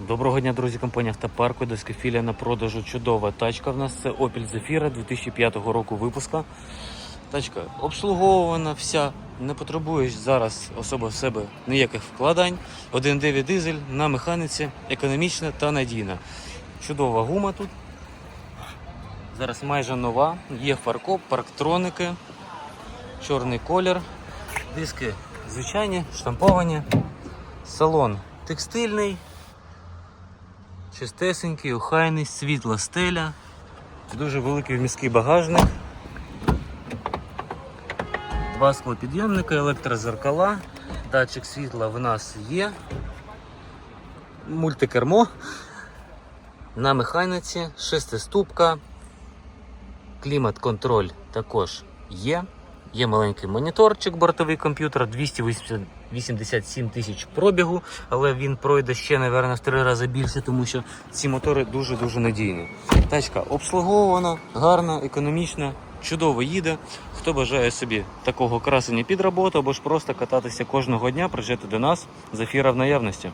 Доброго дня, друзі, компанія Автопарку, Доскофілія на продажу. Чудова тачка в нас. Це Opel Zafira 2005 року випуска. Тачка обслуговувана, вся. Не потребуєш зараз особа в себе ніяких вкладань. 1.9 дизель на механіці, економічна та надійна. Чудова гума тут. Зараз майже нова. Є фаркоп, парктроники, чорний колір, диски звичайні, штамповані. Салон текстильний, чистесенький, охайний, світла стеля, дуже великий вміський багажник, два склопідйомника, електрозеркала, датчик світла в нас є, мультикермо. На механіці, шестиступка, клімат-контроль також є. Є маленький моніторчик, бортовий комп'ютер, 287 тисяч пробігу, але він пройде ще, мабуть, в три рази більше, тому що ці мотори дуже-дуже надійні. Тачка обслуговувана, гарна, економічна, чудово їде. Хто бажає собі такого красення під роботу або ж просто кататися кожного дня, приїжджайте до нас. Зафіра в наявності.